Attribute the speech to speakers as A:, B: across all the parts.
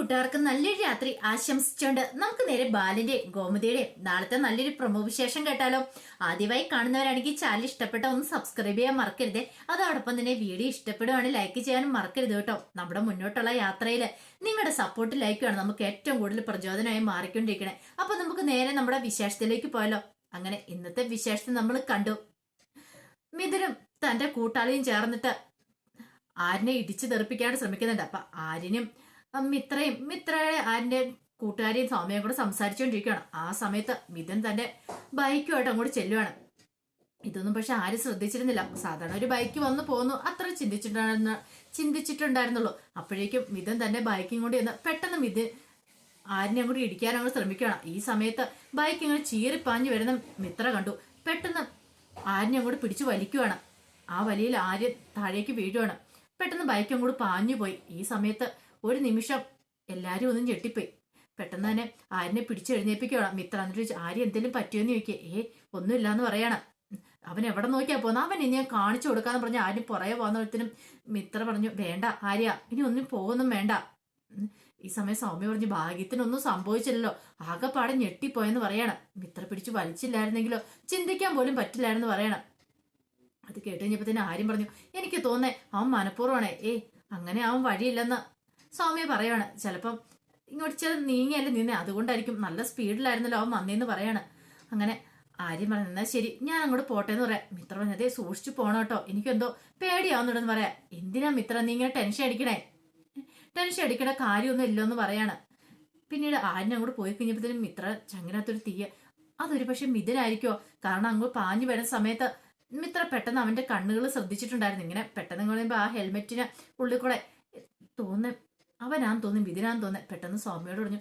A: കൂട്ടുകാർക്ക് നല്ലൊരു രാത്രി ആശംസിച്ചുകൊണ്ട് നമുക്ക് നേരെ ബാലിന്റെ ഗോമതിയുടെ നാളത്തെ നല്ലൊരു പ്രമോ വിശേഷം കേട്ടാലോ. ആദ്യമായി കാണുന്നവരാണെങ്കിൽ ചാനൽ ഇഷ്ടപ്പെട്ട ഒന്ന് സബ്സ്ക്രൈബ് ചെയ്യാൻ മറക്കരുത്. അതോടൊപ്പം തന്നെ വീഡിയോ ഇഷ്ടപ്പെടുവാണെങ്കിൽ ലൈക്ക് ചെയ്യാനും മറക്കരുത് കേട്ടോ. നമ്മുടെ മുന്നോട്ടുള്ള യാത്രയിൽ നിങ്ങളുടെ സപ്പോർട്ട് ലൈക്കാണ് നമുക്ക് ഏറ്റവും കൂടുതൽ പ്രചോദനമായി മാറിക്കൊണ്ടിരിക്കണേ. അപ്പൊ നമുക്ക് നേരെ നമ്മുടെ വിശേഷത്തിലേക്ക് പോയാലോ. അങ്ങനെ ഇന്നത്തെ വിശേഷത്തിൽ നമ്മൾ കണ്ടു. മിഥുനും തന്റെ കൂട്ടാളിയും ചേർന്നിട്ട് ആരിനെ ഇടിച്ചു തെറിപ്പിക്കാൻ ശ്രമിക്കുന്നുണ്ട്. അപ്പൊ ആര്യനും ഉം, മിത്രയും മിത്രയുടെ ആന്റെ കൂട്ടുകാരിയും സൗമ്യയും കൂടെ സംസാരിച്ചുകൊണ്ടിരിക്കുകയാണ്. ആ സമയത്ത് മിഥുൻ തന്റെ ബൈക്കുമായിട്ട് അങ്ങോട്ട് ചെല്ലുവാണ്. ഇതൊന്നും പക്ഷെ ആരും ശ്രദ്ധിച്ചിരുന്നില്ല. സാധാരണ ഒരു ബൈക്ക് വന്നു പോകുന്നു അത്ര ചിന്തിച്ചിട്ടുണ്ടായിരുന്ന ചിന്തിച്ചിട്ടുണ്ടായിരുന്നുള്ളൂ. അപ്പോഴേക്കും മിഥുൻ തന്റെ ബൈക്കും കൂടി ഒന്ന് പെട്ടെന്ന് മിഥുൻ ആരിനെ അങ്ങോട്ട് ഇടിക്കാൻ അങ്ങോട്ട് ശ്രമിക്കുകയാണ്. ഈ സമയത്ത് ബൈക്ക് ഇങ്ങനെ ചീറിപ്പാഞ്ഞു വരുന്ന മിത്ര കണ്ടു. പെട്ടെന്ന് ആരിനെ അങ്ങോട്ട് പിടിച്ചു വലിക്കുവാണ്. ആ വലിയിൽ ആര്യൻ താഴേക്ക് വീഴുവാണ്. പെട്ടെന്ന് ബൈക്ക് അങ്ങോട്ട് പാഞ്ഞു പോയി. ഈ സമയത്ത് ഒരു നിമിഷം. എല്ലാരും ഒന്നും ഞെട്ടിപ്പോയി. പെട്ടെന്ന് തന്നെ ആര്യനെ പിടിച്ചെഴുന്നേൽപ്പിക്കണം മിത്ര എന്നിട്ട് ചോദിച്ചു ആര്യ എന്തെങ്കിലും പറ്റിയോന്ന് ചോദിക്കുക ഏ ഒന്നുമില്ല എന്ന് പറയണം. അവൻ എവിടെ നോക്കിയാ പോന്ന? അവൻ ഇനി ഞാൻ കാണിച്ചു കൊടുക്കാന്ന് പറഞ്ഞ ആരും പുറകെ പോകുന്നതിനും മിത്ര പറഞ്ഞു വേണ്ട ആര്യ ഇനി ഒന്നും പോകുന്നും വേണ്ട. ഈ സമയം സൗമ്യ പറഞ്ഞു ഭാഗ്യത്തിനൊന്നും സംഭവിച്ചില്ലല്ലോ. ആകെപ്പാടെ ഞെട്ടിപ്പോയെന്ന് പറയണം. മിത്ര പിടിച്ചു വലിച്ചില്ലായിരുന്നെങ്കിലോ? ചിന്തിക്കാൻ പോലും പറ്റില്ലായിരുന്നു പറയണം. അത് കേട്ട് കഴിഞ്ഞപ്പോ തന്നെ ആര്യം പറഞ്ഞു എനിക്ക് തോന്നേ അവൻ മനഃപൂർവമാണേ. ഏ അങ്ങനെ അവൻ വഴിയില്ലെന്ന്. സൗമ്യ പറയാണ് ചിലപ്പം ഇങ്ങോട്ട് ചില നീങ്ങിയല്ലേ നിന്നെ? അതുകൊണ്ടായിരിക്കും നല്ല സ്പീഡിലായിരുന്നല്ലോ അവൻ വന്നേന്ന് പറയാണ്. അങ്ങനെ ആര്യം പറഞ്ഞു എന്നാ ശരി ഞാൻ അങ്ങോട്ട് പോട്ടെ എന്ന് പറയാം. മിത്ര പറഞ്ഞു അതേ സൂക്ഷിച്ചു പോണം കേട്ടോ. എനിക്കെന്തോ പേടിയാവുന്നുണ്ടെന്ന് പറയാം. എന്തിനാ മിത്ര നീ ഇങ്ങനെ ടെൻഷൻ അടിക്കണേ? ടെൻഷൻ അടിക്കണ കാര്യമൊന്നും ഇല്ലെന്ന് പറയാണ്. പിന്നീട് ആര്യൻ അങ്ങോട്ട് പോയി കഴിഞ്ഞപ്പോഴത്തേനും മിത്ര ചങ്ങനകത്തൊരു തീയ അതൊരു പക്ഷെ മിഥുനായിരിക്കോ കാരണം അങ്ങോട്ട് പാഞ്ഞു വരുന്ന സമയത്ത് മിത്ര പെട്ടെന്ന് അവന്റെ കണ്ണുകൾ ശ്രദ്ധിച്ചിട്ടുണ്ടായിരുന്നു. ഇങ്ങനെ പെട്ടെന്ന് പറയുമ്പോൾ ആ ഹെൽമെറ്റിന് ഉള്ളിൽ കൂടെ തോന്നുന്നു അവനാന്ന് തോന്നി മിഥുനാന്ന് തോന്നി പെട്ടെന്ന് സ്വാമിയോട് പറഞ്ഞു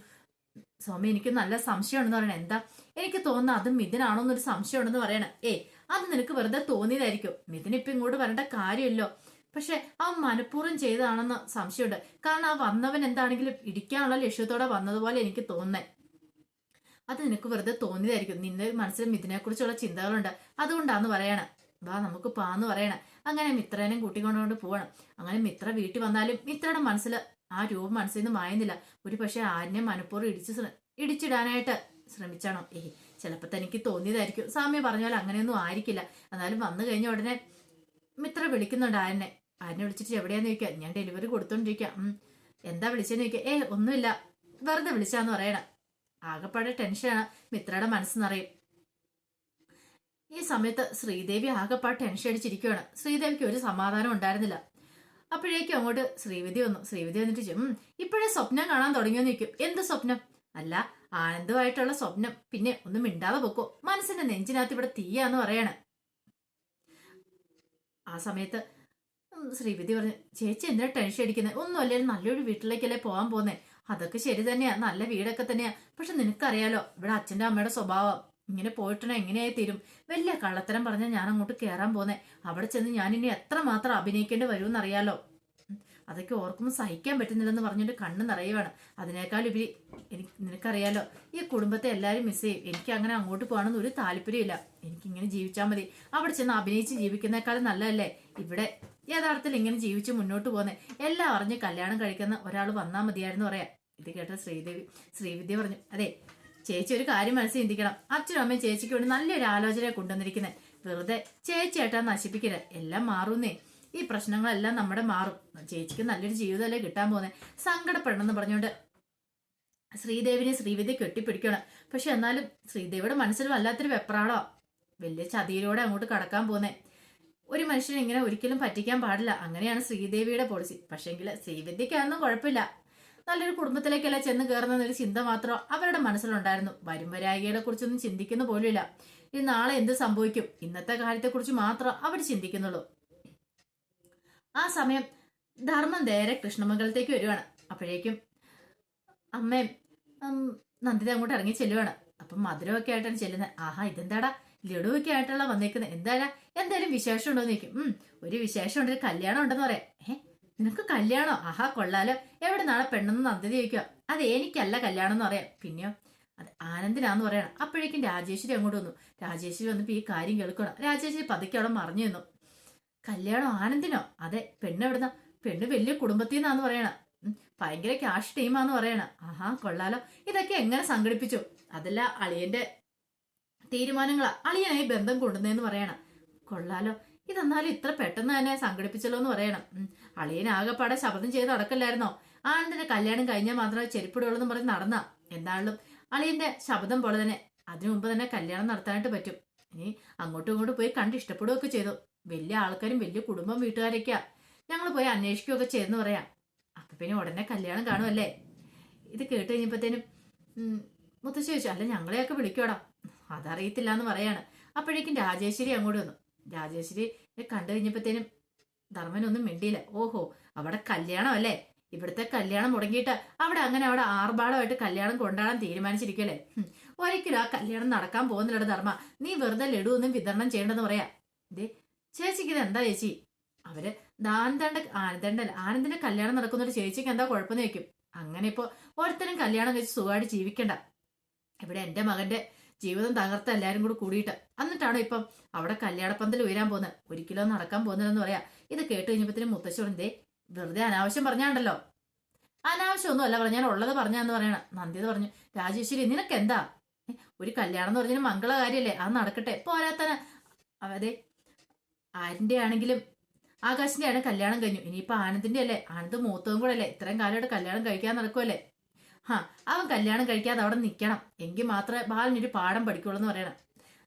A: സ്വാമി എനിക്ക് നല്ല സംശയമുണ്ടെന്ന് പറയണേ എന്താ? എനിക്ക് തോന്നുന്നു അത് മിഥുനാണോ എന്നൊരു സംശയമുണ്ടെന്ന് പറയണേ. ഏ അത് നിനക്ക് വെറുതെ തോന്നിയതായിരിക്കും. മിഥുൻ ഇപ്പൊ ഇങ്ങോട്ട് വരേണ്ട കാര്യമില്ലോ. പക്ഷെ അവൻ മനഃപൂർവം ചെയ്തതാണെന്ന് സംശയമുണ്ട്. കാരണം ആ വന്നവൻ എന്താണെങ്കിലും ഇടിക്കാനുള്ള ലക്ഷ്യത്തോടെ വന്നതുപോലെ എനിക്ക് തോന്നേ അത് നിനക്ക് വെറുതെ തോന്നിയതായിരിക്കും. നിന്റെ മനസ്സിൽ മിഥുനെ കുറിച്ചുള്ള ചിന്തകളുണ്ട്. അതുകൊണ്ടാന്ന് പറയണം. വാ നമുക്ക് പാന്ന് പറയണം. അങ്ങനെ മിത്രേനും കൂട്ടിക്കൊണ്ടുകൊണ്ട് പോകണം അങ്ങനെ മിത്ര വീട്ടിൽ വന്നാലും മിത്രയുടെ മനസ്സിൽ ആ രൂപം മനസ്സിൽ നിന്ന് മായുന്നില്ല. ഒരു പക്ഷെ ആരിനെ മനഃപൂർവം ഇടിച്ച് ഇടിച്ചിടാനായിട്ട് ശ്രമിച്ചാണോ? ഏഹ് ചിലപ്പോൾ തനിക്ക് തോന്നിയതായിരിക്കും. സാമ്യ പറഞ്ഞാൽ അങ്ങനെയൊന്നും ആയിരിക്കില്ല. എന്നാലും വന്നു കഴിഞ്ഞ ഉടനെ മിത്ര വിളിക്കുന്നുണ്ട് ആരനെ. ആരനെ വിളിച്ചിട്ട് എവിടെയാന്ന് ചോദിക്കുക ഞാൻ ഡെലിവറി കൊടുത്തോണ്ടിരിക്കുക എന്താ വിളിച്ചെന്ന് ചോദിക്കുക ഏ ഒന്നുമില്ല. വെറുതെ വിളിച്ചാന്ന് പറയണം. ആകെപ്പാടെ ടെൻഷനാണ്. മിത്രയുടെ മനസ്സെന്നറിയും ഈ സമയത്ത് ശ്രീദേവി ആകെപ്പാട് ടെൻഷൻ അടിച്ചിരിക്കുകയാണ് ശ്രീദേവിക്ക് ഒരു സമാധാനം ഉണ്ടായിരുന്നില്ല. അപ്പോഴേക്കും അങ്ങോട്ട് ശ്രീവിധി വന്നു. ശ്രീവിധി വന്നിട്ട് ചോദിച്ചു, ഇപ്പോഴേ സ്വപ്നം കാണാൻ തുടങ്ങിയെന്ന് ചോദിക്കും. എന്ത് സ്വപ്നം? അല്ല ആനന്ദമായിട്ടുള്ള സ്വപ്നം. പിന്നെ ഒന്നും മിണ്ടാതെ പൊക്കോ. മനസ്സിന്റെ നെഞ്ചിനകത്ത് ഇവിടെ തീയാന്ന് പറയാണ്. ആ സമയത്ത് ശ്രീവിധി പറഞ്ഞു ചേച്ചി എന്തിനാ ടെൻഷൻ അടിക്കുന്നത് ഒന്നും നല്ലൊരു വീട്ടിലേക്കല്ലേ പോകാൻ പോകുന്നേ അതൊക്കെ ശരി തന്നെയാ. നല്ല വീടൊക്കെ തന്നെയാ. പക്ഷെ നിനക്കറിയാലോ ഇവിടെ അച്ഛന്റെ അമ്മയുടെ സ്വഭാവം ഇങ്ങനെ പോയിട്ടാണ് എങ്ങനെയായി തീരും വലിയ കള്ളത്തരം പറഞ്ഞാൽ ഞാൻ അങ്ങോട്ട് കയറാൻ പോന്നെ. അവിടെ ചെന്ന് ഞാൻ ഇനി എത്ര മാത്രം അഭിനയിക്കേണ്ടി വരും അറിയാലോ ഉം, അതൊക്കെ ഓർക്കുമ്പോൾ സഹിക്കാൻ പറ്റുന്നില്ലെന്ന് പറഞ്ഞിട്ട് കണ്ണ് നിറയുവാണ് അതിനേക്കാൾ ഉപരി എനിക്ക് നിനക്കറിയാലോ ഈ കുടുംബത്തെ എല്ലാവരും മിസ് ചെയ്യും. എനിക്ക് അങ്ങനെ അങ്ങോട്ട് പോകണമെന്ന് ഒരു താല്പര്യമില്ല എനിക്ക് ഇങ്ങനെ ജീവിച്ചാൽ മതി. അവിടെ ചെന്ന് അഭിനയിച്ച് ജീവിക്കുന്നേക്കാളും നല്ലതല്ലേ? ഇവിടെ യഥാർത്ഥത്തിൽ ഇങ്ങനെ ജീവിച്ച് മുന്നോട്ട് പോകുന്നത് എല്ലാം അറിഞ്ഞ് കല്യാണം കഴിക്കുന്ന ഒരാൾ വന്നാൽ മതിയായിരുന്നു പറയാം ഇത് കേട്ട ശ്രീദേവി ശ്രീവിദ്യ പറഞ്ഞു അതെ ചേച്ചി ഒരു കാര്യം മനസ്സിൽ ചിന്തിക്കണം. അച്ഛനും അമ്മയും ചേച്ചിക്ക് വേണ്ടി നല്ലൊരു ആലോചന കൊണ്ടുവന്നിരിക്കുന്നത് വെറുതെ ചേച്ചി ഏട്ടാ നശിപ്പിക്കരുത് എല്ലാം മാറുന്നേ. ഈ പ്രശ്നങ്ങളെല്ലാം നമ്മുടെ മാറും. ചേച്ചിക്ക് നല്ലൊരു ജീവിതമല്ലേ കിട്ടാൻ പോകുന്നത് സങ്കടപ്പെടണമെന്ന് പറഞ്ഞുകൊണ്ട് ശ്രീദേവിനെ ശ്രീവിദ്യ കെട്ടിപ്പിടിക്കണം. പക്ഷെ എന്നാലും ശ്രീദേവിയുടെ മനസ്സിൽ വല്ലാത്തൊരു വെപ്രാളോ. വലിയ ചതിയിലൂടെ അങ്ങോട്ട് കടക്കാൻ പോകുന്നേ. ഒരു മനുഷ്യനെ ഇങ്ങനെ ഒരിക്കലും പറ്റിക്കാൻ പാടില്ല. അങ്ങനെയാണ് ശ്രീദേവിയുടെ പോളിസി പക്ഷെങ്കിൽ ശ്രീവിദ്യക്കാണെന്നും കുഴപ്പമില്ല. നല്ലൊരു കുടുംബത്തിലേക്കല്ല ചെന്ന് കയറുന്ന ഒരു ചിന്ത മാത്രം അവരുടെ മനസ്സിലുണ്ടായിരുന്നു. വരും വരായികളെ കുറിച്ചൊന്നും ചിന്തിക്കുന്ന പോലുമില്ല. ഇനി നാളെ എന്ത് സംഭവിക്കും? ഇന്നത്തെ കാര്യത്തെക്കുറിച്ച് മാത്രം അവർ ചിന്തിക്കുന്നുള്ളൂ. ആ സമയം ധർമ്മം നേരെ കൃഷ്ണമംഗലത്തേക്ക് വരുവാണ്. അപ്പോഴേക്കും അമ്മയും നന്ദിത അങ്ങോട്ട് ഇറങ്ങി ചെല്ലുവാണ്. അപ്പം മധുരമൊക്കെ ആയിട്ടാണ് ചെല്ലുന്നത്. ആഹാ ഇതെന്താടാ? ലഡുവൊക്കെ ആയിട്ടുള്ള വന്നേക്കുന്നത് എന്താടാ? എന്തായാലും വിശേഷം ഉണ്ടോ എന്ന് ഉം ഒരു വിശേഷം ഉണ്ട് ഒരു കല്യാണം ഉണ്ടെന്ന് പറയാം. ഏ? നിനക്ക് കല്യാണോ? ആഹാ കൊള്ളാലോ. എവിടെ നാളെ പെണ്ണെന്ന് നന്ദി ചോദിക്കുക? അത് എനിക്കല്ല കല്യാണം എന്ന് പറയാം പിന്നെയോ? അത് ആനന്ദിനാന്ന് പറയണം. അപ്പോഴേക്കും രാജേശ്വരി അങ്ങോട്ട് വന്നു. രാജേശ്വരി വന്നിപ്പോ ഈ കാര്യം കേൾക്കണം. രാജേശ്വരി പതുക്കെ അവിടെ മറിഞ്ഞു നിന്നു. കല്യാണം ആനന്ദിനോ? അതെ പെണ്ണ് എവിടുന്ന? പെണ്ണ് വലിയ കുടുംബത്തിൽ നിന്നാന്ന് പറയണം. ഭയങ്കര ക്യാഷ് ടീമാന്ന് പറയണം. ആഹാ കൊള്ളാലോ. ഇതൊക്കെ എങ്ങനെ സംഘടിപ്പിച്ചു? അതല്ല അളിയന്റെ തീരുമാനങ്ങളാ. അളിയനായി ബന്ധം കൊണ്ടുവന്നേന്ന് പറയണം. കൊള്ളാലോ. ഇതെന്നാലും ഇത്ര പെട്ടെന്ന് തന്നെ സംഘടിപ്പിച്ചല്ലോ എന്ന് പറയണം. ആകെപ്പാടെ ശബ്ദം ചെയ്ത് നടക്കല്ലായിരുന്നോ? ആനന്ദിന്റെ കല്യാണം കഴിഞ്ഞാൽ മാത്രമേ ചെരുപ്പിടുള്ളൂ പറഞ്ഞ് നടന്ന. എന്താണല്ലോ അളിയന്റെ ശബ്ദം പോലെ തന്നെ. അതിനു മുമ്പ് തന്നെ കല്യാണം നടത്താനായിട്ട് പറ്റും. ഇനി അങ്ങോട്ടും ഇങ്ങോട്ടും പോയി കണ്ട് ഇഷ്ടപ്പെടുകയൊക്കെ ചെയ്തു. വലിയ ആൾക്കാരും വലിയ കുടുംബം വീട്ടുകാരൊക്കെയാ. ഞങ്ങൾ പോയി അന്വേഷിക്കുകയൊക്കെ ചെയ്തെന്ന് പറയാം. അപ്പൊ പിന്നെ ഉടനെ കല്യാണം കാണുമല്ലേ ഇത് കേട്ട് കഴിഞ്ഞപ്പോഴത്തേനും മുത്തശ്ശി ചോദിച്ചു അല്ല ഞങ്ങളെയൊക്കെ വിളിക്കോടാ അതറിയത്തില്ല എന്ന് പറയാണ്. അപ്പോഴേക്കും രാജേശ്വരി അങ്ങോട്ട് വന്നു. രാജേശ്വരി കണ്ടു കഴിഞ്ഞപ്പോഴത്തേനും ധർമ്മനൊന്നും മിണ്ടിയില്ല. ഓഹോ അവിടെ കല്യാണം അല്ലേ? ഇവിടുത്തെ കല്യാണം മുടങ്ങിയിട്ട് അവിടെ അങ്ങനെ അവിടെ ആർഭാടമായിട്ട് കല്യാണം കൊണ്ടാടാൻ തീരുമാനിച്ചിരിക്കല്ലേ ഒരിക്കലും ആ കല്യാണം നടക്കാൻ പോകുന്നില്ലട ധർമ്മ. നീ വെറുതെ ലഡു ഒന്നും വിതരണം ചെയ്യണ്ടെന്ന് പറയാ. ദേ ചേച്ചിക്ക് ഇത് എന്താ ചേച്ചി? അവർ ആനന്ദന്റെ ആനന്ദന്റെ ആനന്ദിന്റെ കല്യാണം നടക്കുന്ന ഒരു ചേച്ചിക്ക് എന്താ കുഴപ്പമെന്ന് വെക്കും അങ്ങനെ ഇപ്പോ ഓരോരുത്തരും കല്യാണം വെച്ച് സുഖമായിട്ട് ജീവിക്കണ്ട. ഇവിടെ എന്റെ മകന്റെ ജീവിതം തകർത്ത എല്ലാരും കൂടി കൂടിയിട്ട്. എന്നിട്ടാണ് ഇപ്പം അവിടെ കല്യാണപ്പന്തൽ ഉയരാൻ പോകുന്നത്? ഒരിക്കലും നടക്കാൻ പോകുന്നില്ലെന്ന് പറയാ. ഇത് കേട്ട് കഴിഞ്ഞപ്പോഴത്തേനും മുത്തശ്ശോടും ദേ വെറുതെ അനാവശ്യം പറഞ്ഞാണ്ടല്ലോ. അനാവശ്യമൊന്നും അല്ല പറഞ്ഞാൽ ഉള്ളത് പറഞ്ഞാന്ന് പറയണം. നന്ദിത് പറഞ്ഞു രാജേശ്വരി നിനക്ക് എന്താ ഒരു കല്യാണം എന്ന് പറഞ്ഞാൽ മംഗള കാര്യല്ലേ അത് നടക്കട്ടെ. പോരാത്തന അതെ ആരിന്റെ ആണെങ്കിലും ആകാശിന്റെ ആണ് കല്യാണം കഴിഞ്ഞു. ഇനിയിപ്പോ ആനന്ദിന്റെ അല്ലേ ആനന്ദ് മൂത്തവും കൂടെ അല്ലേ ഇത്രയും കാലമായിട്ട് കല്യാണം കഴിക്കാൻ നടക്കുമല്ലേ ആ അവൻ കല്യാണം കഴിക്കാതെ അവിടെ നിൽക്കണം എങ്കിൽ മാത്രമേ ബാലനൊരു പാഠം പഠിക്കുള്ളൂ എന്ന് പറയണം.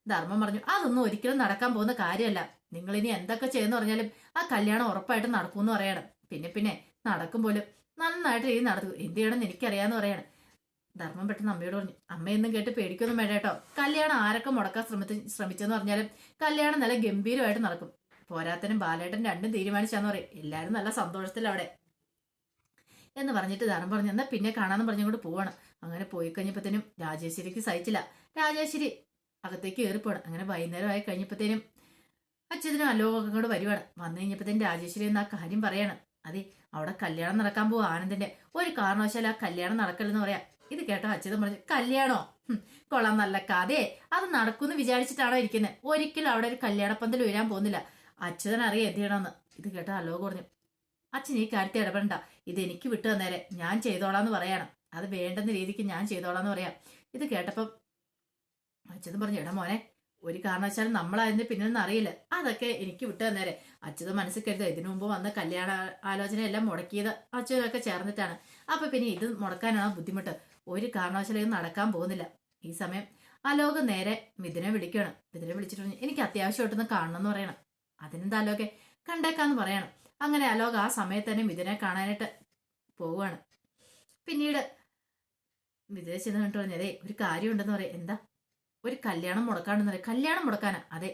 A: ധർമ്മം പറഞ്ഞു അതൊന്നും ഒരിക്കലും നടക്കാൻ പോകുന്ന കാര്യമല്ല. നിങ്ങൾ ഇനി എന്തൊക്കെ ചെയ്യുന്ന പറഞ്ഞാലും ആ കല്യാണം ഉറപ്പായിട്ട് നടക്കുമെന്ന് പറയണം. പിന്നെ പിന്നെ നടക്കും നന്നായിട്ട് രീതി നടക്കും എന്ത് ചെയ്യണമെന്ന് എനിക്കറിയാന്ന് പറയണം. ധർമ്മം പെട്ടെന്ന് അമ്മയോട് പറഞ്ഞു അമ്മയൊന്നും കേട്ട് പേടിക്കൊന്നും വേണ്ട കല്യാണം ആരൊക്കെ മുടക്കാൻ ശ്രമിച്ച ശ്രമിച്ചെന്ന് പറഞ്ഞാലും കല്യാണം നല്ല ഗംഭീരമായിട്ട് നടക്കും. പോരാത്തനും ബാലേട്ടൻ രണ്ടും തീരുമാനിച്ചാന്ന് പറയും. എല്ലാവരും നല്ല സന്തോഷത്തിലവിടെ എന്ന് പറഞ്ഞിട്ട് ധർമ്മം പറഞ്ഞു എന്നാൽ പിന്നെ കാണാന്ന് പറഞ്ഞുകൊണ്ട് പോവാണ്. അങ്ങനെ പോയി കഴിഞ്ഞപ്പോഴത്തേനും രാജേശ്വരിക്ക് സഹിച്ചില്ല. രാജേശ്വരി അകത്തേക്ക് കയറിപ്പോണം. അങ്ങനെ വൈകുന്നേരം ആയി കഴിഞ്ഞപ്പോഴത്തേനും അച്ഛനും അലോകം അങ്ങോട്ട് വരുവാണ്. വന്നു കഴിഞ്ഞപ്പോഴത്തേനും രാജേശ്വരി എന്നാ കാര്യം പറയാണ്. അതെ അവിടെ കല്യാണം നടക്കാൻ പോവാ ആനന്ദിന്റെ. ഒരു കാരണവശാലും ആ കല്യാണം നടക്കല്ലെന്ന് പറയാം. ഇത് കേട്ടോ അച്ഛനും പറഞ്ഞു കല്യാണോ? കൊള്ളാം നല്ല കഥയെ. അത് നടക്കുമെന്ന് വിചാരിച്ചിട്ടാണോ ഇരിക്കുന്നത്? ഒരിക്കലും അവിടെ ഒരു കല്യാണപ്പന്തൽ ഉയരാൻ പോകുന്നില്ല. അച്യുതൻ അറിയാം എന്ത് ചെയ്യണമെന്ന്. ഇത് കേട്ടോ അലോ പറഞ്ഞു. അച്ഛൻ ഈ കാര്യത്തെ ഇടപെടണ്ട. ഇത് എനിക്ക് വിട്ടു തന്നേരെ. ഞാൻ ചെയ്തോളാന്ന് പറയണം. അത് വേണ്ടെന്ന രീതിക്ക് ഞാൻ ചെയ്തോളാന്ന് പറയാം. ഇത് കേട്ടപ്പം അച്ഛൻ പറഞ്ഞു എടാ മോനെ ഒരു കാരണവശാലും നമ്മൾ അതിന്റെ പിന്നിലൊന്നും അറിയില്ല. അതൊക്കെ എനിക്ക് വിട്ടു തന്നേരെ. അച്ഛത് മനസ്സിൽ കരുത്. ഇതിനു മുമ്പ് വന്ന കല്യാണ ആലോചന എല്ലാം മുടക്കിയത് അച്ഛനൊക്കെ ചേർന്നിട്ടാണ്. അപ്പൊ പിന്നെ ഇത് മുടക്കാനാണ് ബുദ്ധിമുട്ട്. ഒരു കാരണവശാലും നടക്കാൻ പോകുന്നില്ല. ഈ സമയം അലോക് നേരെ മിഥുനെ വിളിക്കണം. മിഥുനെ വിളിച്ചിട്ട് എനിക്ക് അത്യാവശ്യമായിട്ടൊന്ന് കാണണം എന്ന് പറയണം. അതിനെന്താ അലോകെ കണ്ടേക്കാന്ന് പറയണം. അങ്ങനെ അലോക് ആ സമയത്ത് തന്നെ മിഥുനെ കാണാനായിട്ട് പോവുകയാണ്. പിന്നീട് മിഥുനെ ചെന്ന് കണ്ടു പറഞ്ഞതേ ഒരു കാര്യം ഉണ്ടെന്ന് പറയാം. എന്താ? ഒരു കല്യാണം മുടക്കാണെന്ന് പറയും കല്യാണം മുടക്കാനാ. അതെ.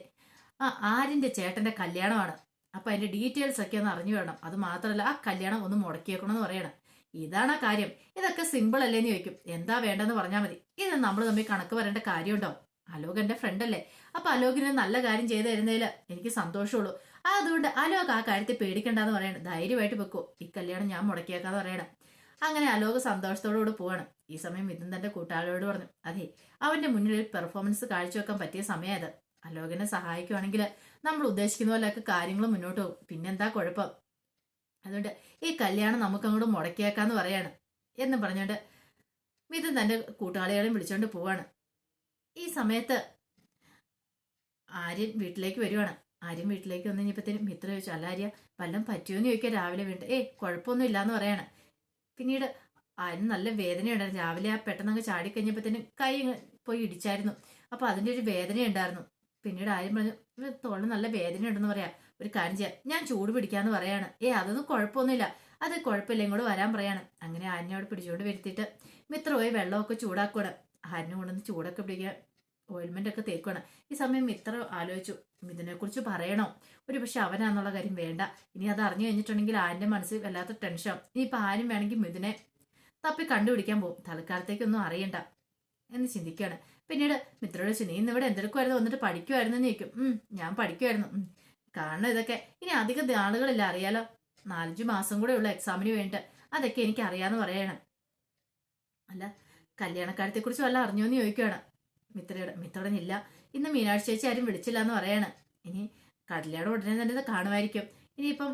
A: ആ ആരിന്റെ ചേട്ടന്റെ കല്യാണമാണ്. അപ്പൊ അതിന്റെ ഡീറ്റെയിൽസ് ഒക്കെ ഒന്ന് അറിഞ്ഞു വേണം. അത് മാത്രമല്ല ആ കല്യാണം ഒന്ന് മുടക്കിയേക്കണമെന്ന് പറയണം. ഇതാണ് ആ കാര്യം. ഇതൊക്കെ സിമ്പിൾ അല്ലേന്ന് ചോദിക്കും. എന്താ വേണ്ടെന്ന് പറഞ്ഞാൽ മതി. ഇത് നമ്മൾ തമ്മിൽ കണക്ക് വരേണ്ട കാര്യമുണ്ടോ? അലോക് എന്റെ ഫ്രണ്ട് അല്ലേ? അപ്പൊ അലോകിന് നല്ല കാര്യം ചെയ്തു തരുന്നതിൽ എനിക്ക് സന്തോഷമുള്ളൂ. അതുകൊണ്ട് അലോക് ആ കാര്യത്തിൽ പേടിക്കണ്ടെന്ന് പറയണം. ധൈര്യമായിട്ട് വെക്കോ. ഈ കല്യാണം ഞാൻ മുടക്കിയേക്കാന്ന് പറയണം. അങ്ങനെ അലോക് സന്തോഷത്തോടുകൂടി പോവാണ്. ഈ സമയം മിഥുൻ തന്റെ കൂട്ടാളിയോട് പറഞ്ഞു അതെ അവന്റെ മുന്നിൽ ഒരു പെർഫോമൻസ് കാഴ്ചവെക്കാൻ പറ്റിയ സമയത്. അലോകനെ സഹായിക്കുവാണെങ്കിൽ നമ്മൾ ഉദ്ദേശിക്കുന്ന പോലെയൊക്കെ കാര്യങ്ങൾ മുന്നോട്ട് പോകും. പിന്നെന്താ കുഴപ്പം? അതുകൊണ്ട് ഈ കല്യാണം നമുക്ക് അങ്ങോട്ട് മുടക്കിയേക്കാന്ന് പറയാണ് എന്ന് പറഞ്ഞുകൊണ്ട് മിഥുൻ തന്റെ കൂട്ടാളികളെയും വിളിച്ചുകൊണ്ട് പോവാണ്. ഈ സമയത്ത് ആര്യൻ വീട്ടിലേക്ക് വരുവാണ്. ആര്യൻ വീട്ടിലേക്ക് വന്നു കഴിഞ്ഞപ്പത്തേനും മിത്ര ചോദിച്ചു അല്ല ആര്യ വല്ലതും പറ്റുമോന്ന് ചോദിക്കാൻ രാവിലെ വീണ്ടും. ഏയ് കുഴപ്പമൊന്നും ഇല്ലാന്ന് പറയാണ്. പിന്നീട് അതിന് നല്ല വേദനയുണ്ടായിരുന്നു. രാവിലെ ആ പെട്ടെന്ന് അങ്ങ് ചാടിക്കഴിഞ്ഞപ്പോഴത്തേനും കൈ പോയി ഇടിച്ചായിരുന്നു. അപ്പൊ അതിന്റെ ഒരു വേദന ഉണ്ടായിരുന്നു. പിന്നീട് ആരും പറഞ്ഞു "ഇവന് തോളിന് നല്ല വേദന ഉണ്ടെന്ന് പറയാ. ഒരു കാര്യം ചെയ്യാം. ഞാൻ ചൂട് പിടിക്കാന്ന് പറയാണ്. ഏ അതൊന്നും കുഴപ്പമൊന്നുമില്ല. അത് കുഴപ്പമില്ല. ഇങ്ങോട്ട് വരാൻ പറയാണ്. അങ്ങനെ ആനയോട് പിടിച്ചുകൊണ്ട് വരുത്തിയിട്ട് മിത്ര പോയി വെള്ളമൊക്കെ ചൂടാക്കണം ആര്യനെ കൊണ്ടുവന്ന് ചൂടൊക്കെ പിടിക്കാൻ ഓയിൽമെന്റ് ഒക്കെ തേക്കുകയാണ് ഈ സമയം ഇത്ര ആലോചിച്ചു. ഇതിനെ കുറിച്ച് പറയണോ? ഒരു പക്ഷെ അവനാന്നുള്ള കാര്യം വേണ്ട. ഇനി അത് അറിഞ്ഞു കഴിഞ്ഞിട്ടുണ്ടെങ്കിൽ ആന്റെ മനസ്സിൽ വല്ലാത്ത ടെൻഷൻ ഇനിയിപ്പോ ആരും വേണമെങ്കിൽ മിഥുനെ തപ്പി കണ്ടുപിടിക്കാൻ പോകും. തൽക്കാലത്തേക്കൊന്നും അറിയണ്ട. എന്ന് ചിന്തിക്കുകയാണ്. പിന്നീട് മിത്രയോട് ചോദിച്ചു നീ ഇന്ന് ഇവിടെ എന്തെടുക്കുമായിരുന്നു വന്നിട്ട് പഠിക്കുമായിരുന്നു എന്ന് ചോദിക്കും. ഞാൻ പഠിക്കുമായിരുന്നു കാരണം ഇതൊക്കെ. ഇനി അധികം ആളുകളില്ല അറിയാലോ? നാലഞ്ച് മാസം കൂടെ ഉള്ള എക്സാമിന് വേണ്ടിയിട്ട്. അതൊക്കെ എനിക്ക് അറിയാന്ന് പറയണം. അല്ല കല്യാണക്കാര്യത്തെക്കുറിച്ച് കുറിച്ച് വല്ല അറിഞ്ഞോന്ന് ചോദിക്കുകയാണ്. മിത്രയുടെ മിത്രടനില്ല. ഇന്ന് മീനാക്ഷി ചേച്ചി ആരും വിളിച്ചില്ല എന്ന് പറയാണ്. ഇനി കടലയുടെ ഉടനെ തന്നെ ഇത് കാണുമായിരിക്കും. ഇനിയിപ്പം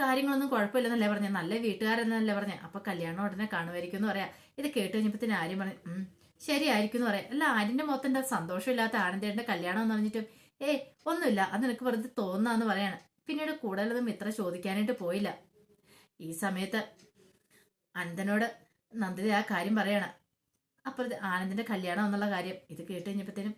A: കാര്യങ്ങളൊന്നും കുഴപ്പമില്ലെന്നല്ലേ പറഞ്ഞു? നല്ല വീട്ടുകാരെന്നല്ലേ പറഞ്ഞു? അപ്പൊ കല്യാണം ഉടനെ കാണുമായിരിക്കും എന്ന് പറയാം. ഇത് കേട്ട് കഴിഞ്ഞപ്പത്തിന് ആര്യം പറഞ്ഞു ശരിയായിരിക്കും എന്ന് പറയാം. അല്ല ആര്യന്റെ മുഖത്തിന്റെ സന്തോഷമില്ലാത്ത ആനന്ദേട്ടന്റെ കല്യാണം എന്ന് പറഞ്ഞിട്ടും ഏയ് ഒന്നുമില്ല. അത് നിനക്ക് വെറുതെ തോന്നാന്ന് പറയാണ്. പിന്നീട് കൂടുതലൊന്നും ഇത്ര ചോദിക്കാനായിട്ട് പോയില്ല. ഈ സമയത്ത് അനന്തനോട് നന്ദിത ആ കാര്യം പറയാണ്. അപ്പുറത്ത് ആനന്ദിന്റെ കല്യാണം എന്നുള്ള കാര്യം ഇത് കേട്ട് കഴിഞ്ഞപ്പോഴത്തേനും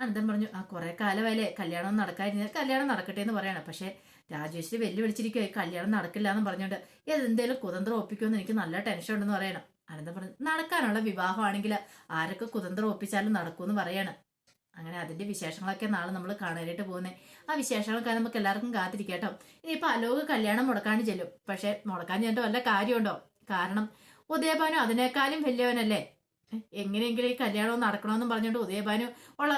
A: അനന്തൻ പറഞ്ഞു ആ കുറേ കാലമായില്ലേ കല്യാണം നടക്കാതിരുന്നാൽ കല്യാണം നടക്കട്ടെ എന്ന് പറയണം. പക്ഷേ രാജേശ്വരി വെല്ലുവിളിച്ചിരിക്കുക കല്യാണം നടക്കില്ല എന്ന് പറഞ്ഞുകൊണ്ട് ഏതെന്തേലും കുതന്ത്രം ഒപ്പിക്കുമെന്ന് എനിക്ക് നല്ല ടെൻഷൻ ഉണ്ടെന്ന് പറയണം. അനന്തം പറഞ്ഞു നടക്കാനുള്ള വിവാഹമാണെങ്കിൽ ആരൊക്കെ കുതന്ത്രം ഒപ്പിച്ചാലും നടക്കുമെന്ന് പറയാണ്. അങ്ങനെ അതിന്റെ വിശേഷങ്ങളൊക്കെ നാളെ നമ്മൾ കാണാനായിട്ട് പോകുന്നത് ആ വിശേഷങ്ങളൊക്കെ നമുക്ക് എല്ലാവർക്കും കാത്തിരിക്കട്ടോ ഇനിയിപ്പോൾ അലോക് കല്യാണം മുടക്കാണ്ട് ചെല്ലും. പക്ഷേ മുടക്കാൻ ചെന്നിട്ട് വല്ല കാര്യമുണ്ടോ? കാരണം ഉദയഭാനു അതിനേക്കാളും വലിയവനല്ലേ? എങ്ങനെയെങ്കിലും ഈ കല്യാണം നടക്കണമെന്നും പറഞ്ഞുകൊണ്ട് ഉദയഭാനു ഉള്ള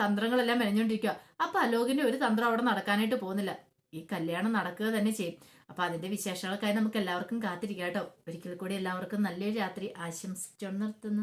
A: തന്ത്രങ്ങളെല്ലാം മെനഞ്ഞുകൊണ്ടിരിക്കുക അപ്പൊ അലോകിന്റെ ഒരു തന്ത്രം അവിടെ നടക്കാനായിട്ട് പോകുന്നില്ല. ഈ കല്യാണം നടക്കുക തന്നെ ചെയ്യും. അപ്പൊ അതിന്റെ വിശേഷങ്ങൾക്കായി നമുക്ക് എല്ലാവർക്കും കാത്തിരിക്കാം കേട്ടോ. ഒരിക്കൽ കൂടി എല്ലാവർക്കും നല്ലൊരു രാത്രി ആശംസിച്ചു നിർത്തുന്നു.